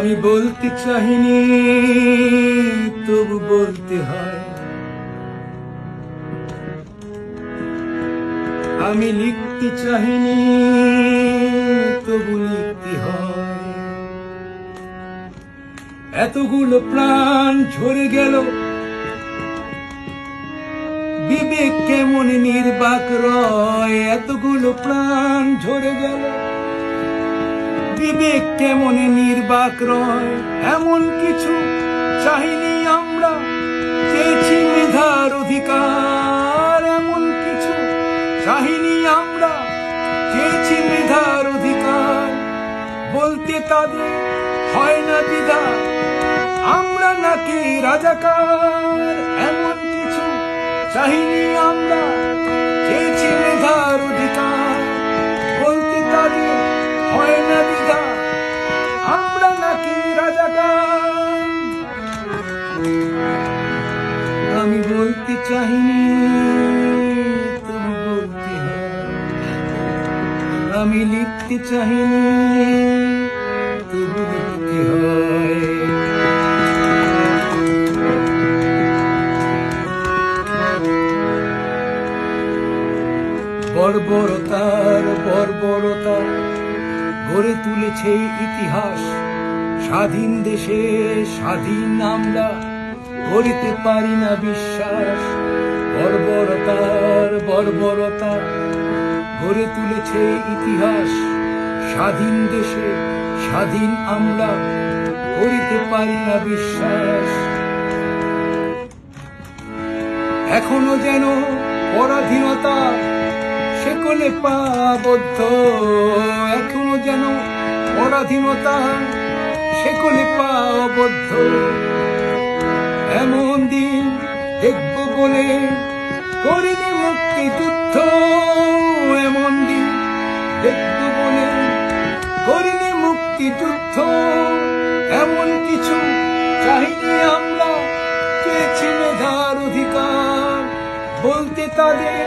আমি বলতে চাহিনি তবু বলতে হয়। আমি লিখতে চাহিনি তবু লিখতে হয়। এতগুলো প্রাণ ঝরে গেল। বিবেক কেমন নির্বাক রয়, এতগুলো প্রাণ ঝরে গেল। বিবেক কেমন নির্বাক রয়। এমন কিছু চাহিনি আমরা, চেয়েছি মেধার অধিকার। এমন কিছু চাহিনি আমরা, চেয়েছি মেধার অধিকার। বলতে তাদের হয় না দ্বিধা, আমরা নাকি রাজাকার। এমন কিছু চাহিনি আমরা। চাহিনি তুমি বলতে আমি লিখতে চাহিনি তবু লিখতে হয়। বর্বরতার বর্বরতা গড়ে তুলেছে ইতিহাস। স্বাধীন দেশে স্বাধীন আমরা করিতে পারি না বিশ্বাস বর্বরতার বর্বরতা। গড়ে তুলেছে ইতিহাস, স্বাধীন দেশে স্বাধীন আমরা করিতে পারি না বিশ্বাস। এখনও যেন পরাধীনতা সেকলে পাবদ্ধ, এখনও যেন পরাধীনতা সেকলে পাবদ্ধ। এমন দিন দেখব বলে করিনি মুক্তি যুদ্ধ এমন দিন দেখব বলে করিনি মুক্তি যুদ্ধ এমন কিছু চাহিনি আমরা চেয়েছি মেধার অধিকার। বলতে তাদের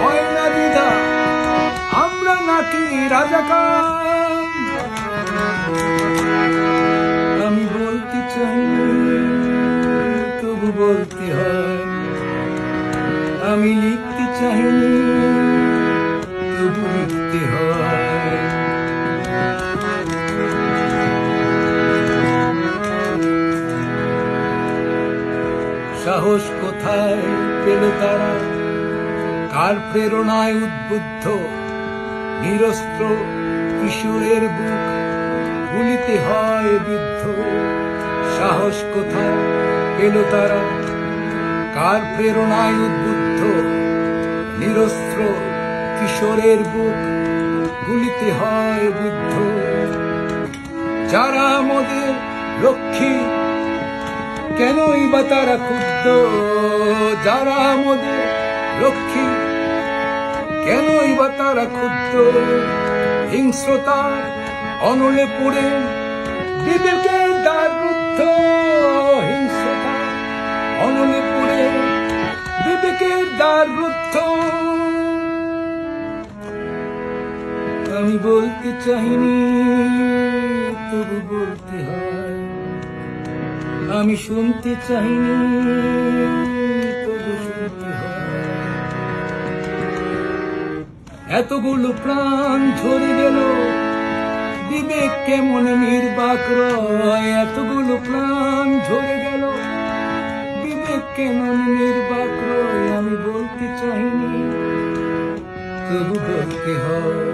হয় না দ্বিধা, আমরা নাকি রাজাকার। সাহস কোথায় পেল তারা? কার প্রেরণায় উদ্বুদ্ধ? নিরস্ত্র কিশোরের বুক গুলিতে হয় বিদ্ধ। সাহস কোথায় পেল তারা? কার প্রেরণায় উদ্বুদ্ধ? নিরস্ত্র কিশোরের বুক গুলিতে হয় বিদ্ধ। যারা আমাদের লক্ষ্মী কেনই বা তারা ক্ষুব্ধ? যারা আমাদের লক্ষ্মী কেনই বা তারা ক্ষুব্ধ? হিংস্রতা, অনলে পড়ে বিবেকের দ্বার রুদ্ধ অনলে পড়ে বিবেকের দ্বার রুদ্ধ আমি বলতে চাইনি, তবু বলতে হয়। আমি শুনতে চাইনি এতগুলো প্রাণ ঝরে গেল, বিবেক কেমন নির্বাক রয়। এতগুলো প্রাণ ঝরে গেল, বিবেক কেমন নির্বাক আমি বলতে চাইনি, তবু বলতে হয়।